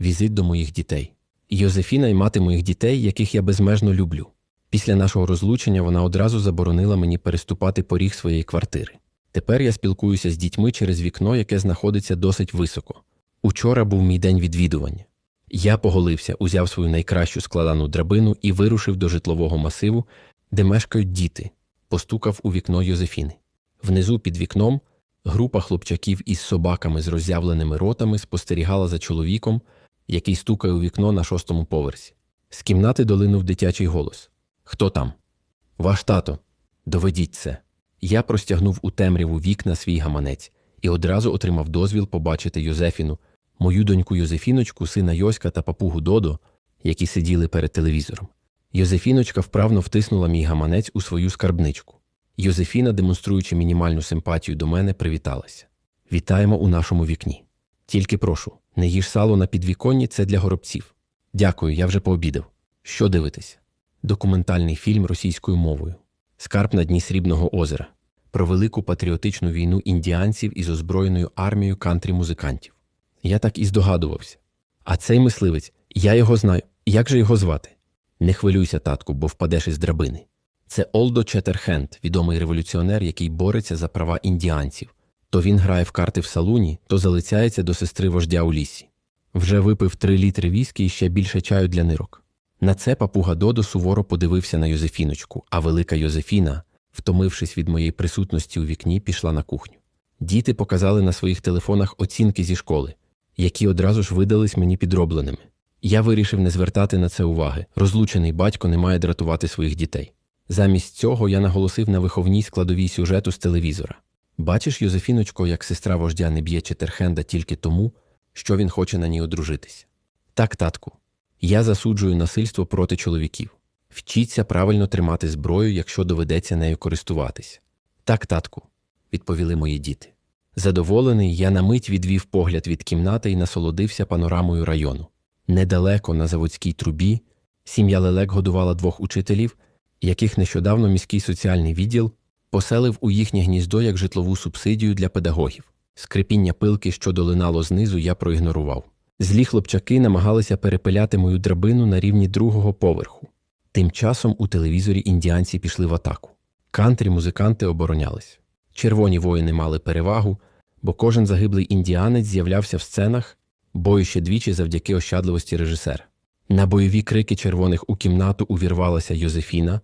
візит до моїх дітей. Йозефіна й мати моїх дітей, яких я безмежно люблю. Після нашого розлучення вона одразу заборонила мені переступати поріг своєї квартири. Тепер я спілкуюся з дітьми через вікно, яке знаходиться досить високо. Учора був мій день відвідування. Я поголився, узяв свою найкращу складану драбину і вирушив до житлового масиву, де мешкають діти, постукав у вікно Йозефіни. Внизу під вікном група хлопчаків із собаками з роззявленими ротами спостерігала за чоловіком, який стукає у вікно на шостому поверсі. З кімнати долинув дитячий голос. Хто там? Ваш тато. Доведіть це. Я простягнув у темряву вікна свій гаманець і одразу отримав дозвіл побачити Йозефіну, мою доньку Йозефіночку, сина Йоська та папугу Додо, які сиділи перед телевізором. Йозефіночка вправно втиснула мій гаманець у свою скарбничку. Йозефіна, демонструючи мінімальну симпатію до мене, привіталася. Вітаємо у нашому вікні. Тільки прошу, не їж сало на підвіконні, це для горобців. Дякую, я вже пообідав. Що дивитися? Документальний фільм російською мовою. Скарб на дні Срібного озера про велику патріотичну війну індіанців із озброєною армією кантрі-музикантів. Я так і здогадувався. А цей мисливець, я його знаю. Як же його звати? Не хвилюйся, татку, бо впадеш із драбини. Це Олдо Четерхенд, відомий революціонер, який бореться за права індіанців. То він грає в карти в салуні, то залицяється до сестри вождя у лісі. Вже випив три літри віскі і ще більше чаю для нирок. На це папуга Додо суворо подивився на Йозефіночку, а велика Йозефіна, втомившись від моєї присутності у вікні, пішла на кухню. Діти показали на своїх телефонах оцінки зі школи, які одразу ж видались мені підробленими. Я вирішив не звертати на це уваги. Розлучений батько не має дратувати своїх дітей. Замість цього я наголосив на виховній складовій сюжету з телевізора. Бачиш, Йозефіночко, як сестра вождя не б'є Четерхенда тільки тому, що він хоче на ній одружитися. Так, татку, я засуджую насильство проти чоловіків. Вчіться правильно тримати зброю, якщо доведеться нею користуватися. Так, татку, відповіли мої діти. Задоволений, я на мить відвів погляд від кімнати і насолодився панорамою району. Недалеко на заводській трубі сім'я Лелек годувала двох учителів, яких нещодавно міський соціальний відділ поселив у їхнє гніздо як житлову субсидію для педагогів. Скрипіння пилки, що долинало знизу, я проігнорував. Злі хлопчаки намагалися перепиляти мою драбину на рівні другого поверху. Тим часом у телевізорі індіанці пішли в атаку. Кантрі музиканти оборонялись. Червоні воїни мали перевагу, бо кожен загиблий індіанець з'являвся в сценах, бою ще двічі завдяки ощадливості режисера. На бойові крики червоних у кімнату увірвалася Йозефіна,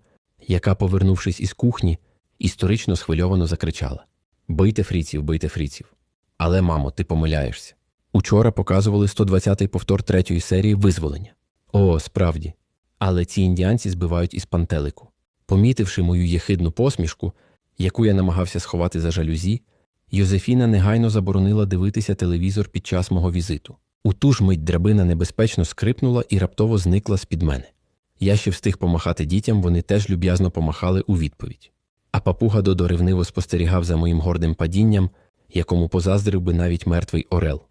яка, повернувшись із кухні, історично схвильовано закричала: Бийте фріців, бийте фріців. Але, мамо, ти помиляєшся. Учора показували 120-й повтор третьої серії визволення. О, справді. Але ці індіанці збивають із пантелику. Помітивши мою єхидну посмішку, яку я намагався сховати за жалюзі, Йозефіна негайно заборонила дивитися телевізор під час мого візиту. У ту ж мить драбина небезпечно скрипнула і раптово зникла з-під мене. Я ще встиг помахати дітям, вони теж люб'язно помахали у відповідь. А папуга Додо ревниво спостерігав за моїм гордим падінням, якому позаздрив би навіть мертвий орел.